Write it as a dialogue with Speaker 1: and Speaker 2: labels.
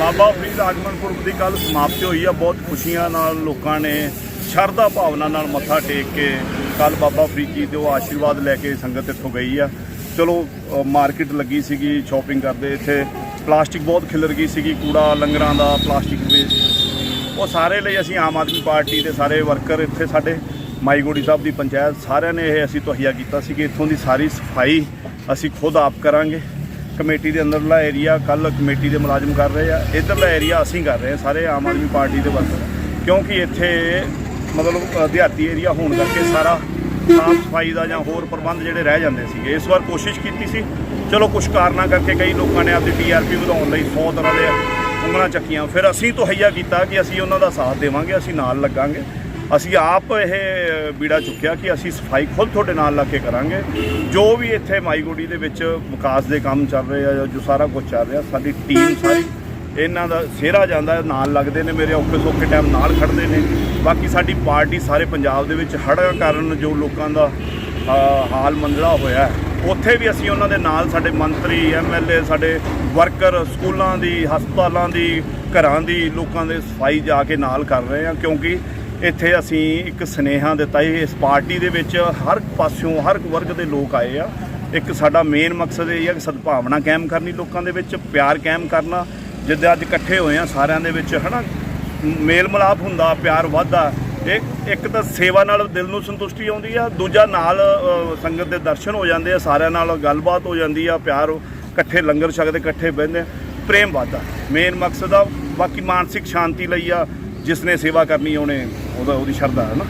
Speaker 1: ਬਾਬਾ ਫਰੀਦ ਆਗਮਨ ਪੁਰਬ ਦੀ ਕੱਲ ਸਮਾਪਤੀ ਹੋਈ ਆ। ਬਹੁਤ ਖੁਸ਼ੀਆਂ ਨਾਲ ਲੋਕਾਂ ਨੇ ਸ਼ਰਧਾ ਭਾਵਨਾ ਨਾਲ ਮੱਥਾ ਟੇਕ ਕੇ ਕੱਲ ਬਾਬਾ ਫਰੀਦ ਜੀ ਤੋਂ ਆਸ਼ੀਰਵਾਦ ਲੈ ਕੇ ਸੰਗਤ ਇੱਥੋਂ ਗਈ ਆ। ਚਲੋ ਮਾਰਕੀਟ ਲੱਗੀ ਸੀਗੀ ਸ਼ਾਪਿੰਗ ਕਰਦੇ ਇੱਥੇ। ਪਲਾਸਟਿਕ ਬਹੁਤ ਖਿਲਰ ਗਈ ਸੀਗੀ, ਕੂੜਾ ਲੰਗਰਾਂ ਦਾ ਪਲਾਸਟਿਕ ਵੇਸਟ ਉਹ ਸਾਰੇ ਲਈ ਅਸੀਂ ਆਮ ਆਦਮੀ ਪਾਰਟੀ ਦੇ ਸਾਰੇ ਵਰਕਰ ਇੱਥੇ ਸਾਡੇ ਮਾਈਗੋੜੀ ਸਾਹਿਬ ਦੀ ਪੰਚਾਇਤ, ਸਾਰਿਆਂ ਨੇ ਇਹ ਅਸੀਂ ਤਹਈਆ ਕੀਤਾ ਸੀ ਕਿ ਇੱਥੋਂ ਦੀ ਸਾਰੀ ਸਫ਼ਾਈ ਅਸੀਂ ਖੁਦ ਆਪ ਕਰਾਂਗੇ। ਕਮੇਟੀ ਦੇ ਅੰਦਰਲਾ ਏਰੀਆ ਕੱਲ ਕਮੇਟੀ ਦੇ ਮੁਲਾਜ਼ਮ ਕਰ ਰਹੇ ਆ। ਇਧਰਲਾ ਏਰੀਆ ਅਸੀਂ ਕਰ ਰਹੇ ਆ, ਸਾਰੇ ਆਮ ਆਦਮੀ ਪਾਰਟੀ ਦੇ ਵਰਕਰ ਕਿਉਂਕਿ ਇੱਥੇ ਮਤਲਬ ਦਿਹਾਤੀ ਏਰੀਆ ਹੋਣ ਕਰਕੇ ਸਾਰਾ ਸਾਫ਼ ਸਫ਼ਾਈ ਦਾ ਜਾਂ ਹੋਰ ਪ੍ਰਬੰਧ ਜਿਹੜੇ ਰਹਿ ਜਾਂਦੇ ਸੀਗੇ। ਇਸ ਵਾਰ ਕੋਸ਼ਿਸ਼ ਕੀਤੀ ਸੀ। ਚਲੋ ਕੁਝ ਕਾਰਨਾਂ ਕਰਕੇ ਕਈ ਲੋਕਾਂ ਨੇ ਆਪਦੀ ਟੀਆਰਪੀ ਵਧਾਉਣ ਲਈ 100 ਤਰ੍ਹਾਂ ਦੇ ਉਂਗਲਾਂ ਚੱਕੀਆਂ। ਫਿਰ ਅਸੀਂ ਤਹਈਆ ਕੀਤਾ ਕਿ ਅਸੀਂ ਉਹਨਾਂ ਦਾ ਸਾਥ ਦੇਵਾਂਗੇ, ਅਸੀਂ ਨਾਲ ਲੱਗਾਂਗੇ। ਅਸੀਂ ਆਪ ਇਹ ਬੀੜਾ ਚੁੱਕਿਆ ਕਿ ਅਸੀਂ ਸਫ਼ਾਈ ਖੁਦ ਤੁਹਾਡੇ ਨਾਲ ਲੱਗ ਕੇ ਕਰਾਂਗੇ। ਜੋ ਵੀ ਇੱਥੇ ਮਾਈਗੋੜੀ ਦੇ ਵਿੱਚ ਵਿਕਾਸ ਦੇ ਕੰਮ ਚੱਲ ਰਹੇ ਆ ਜਾਂ ਜੋ ਸਾਰਾ ਕੁਝ ਚੱਲ ਰਿਹਾ, ਸਾਡੀ ਟੀਮ ਸਾਰੀ ਇਹਨਾਂ ਦਾ ਸਿਹਰਾ ਜਾਂਦਾ, ਨਾਲ ਲੱਗਦੇ ਨੇ ਮੇਰੇ ਔਖੇ ਸੌਖੇ ਟਾਈਮ ਨਾਲ ਖੜਦੇ ਨੇ। ਬਾਕੀ ਸਾਡੀ ਪਾਰਟੀ ਸਾਰੇ ਪੰਜਾਬ ਦੇ ਵਿੱਚ ਹੜ੍ਹ ਕਾਰਨ ਜੋ ਲੋਕਾਂ ਦਾ ਹਾਲ ਮੰਦੜਾ ਹੋਇਆ ਉੱਥੇ ਵੀ ਅਸੀਂ ਉਹਨਾਂ ਦੇ ਨਾਲ ਸਾਡੇ ਮੰਤਰੀ ਐਮਐਲਏ ਸਾਡੇ ਵਰਕਰ ਸਕੂਲਾਂ ਦੀ, ਹਸਪਤਾਲਾਂ ਦੀ, ਘਰਾਂ ਦੀ, ਲੋਕਾਂ ਦੇ ਸਫ਼ਾਈ ਜਾ ਕੇ ਨਾਲ ਕਰ ਰਹੇ ਹਾਂ ਕਿਉਂਕਿ ਇੱਥੇ ਅਸੀਂ ਇੱਕ ਸਨੇਹਾ ਦਿੱਤਾ ਸੀ। ਇਸ ਪਾਰਟੀ ਦੇ ਵਿੱਚ ਹਰ ਪਾਸਿਓਂ ਹਰ ਵਰਗ ਦੇ ਲੋਕ ਆਏ ਆ। ਇੱਕ ਸਾਡਾ ਮੇਨ ਮਕਸਦ ਇਹ ਹੈ ਕਿ ਸਦਭਾਵਨਾ ਕਾਇਮ ਕਰਨੀ ਲੋਕਾਂ ਦੇ ਵਿੱਚ, ਪਿਆਰ ਕਾਇਮ ਕਰਨਾ। ਜਿੱਦਾਂ ਅੱਜ ਇਕੱਠੇ ਹੋਏ ਆ ਸਾਰਿਆਂ ਦੇ ਵਿੱਚ, ਹਨਾ? ਮੇਲ ਮਿਲਾਪ ਹੁੰਦਾ, ਪਿਆਰ ਵੱਧਦਾ। ਇਹ ਇੱਕ ਤਾਂ ਸੇਵਾ ਨਾਲ ਦਿਲ ਨੂੰ ਸੰਤੁਸ਼ਟੀ ਆਉਂਦੀ ਆ, ਦੂਜਾ ਨਾਲ ਸੰਗਤ ਦੇ ਦਰਸ਼ਨ ਹੋ ਜਾਂਦੇ ਆ, ਸਾਰਿਆਂ ਨਾਲ ਗੱਲਬਾਤ ਹੋ ਜਾਂਦੀ ਆ, ਪਿਆਰ ਇਕੱਠੇ ਲੰਗਰ ਛਕਦੇ, ਇਕੱਠੇ ਬਹਿੰਦੇ ਪ੍ਰੇਮ ਵੱਧਦਾ। ਮੇਨ ਮਕਸਦ ਆ ਬਾਕੀ ਮਾਨਸਿਕ ਸ਼ਾਂਤੀ ਲਈ ਆ, ਜਿਸ ਨੇ ਸੇਵਾ ਕਰਨੀ ਉਹਨੇ ਉਹਦਾ ਉਹਦੀ ਸ਼ਰਧਾ ਹੈ ਨਾ।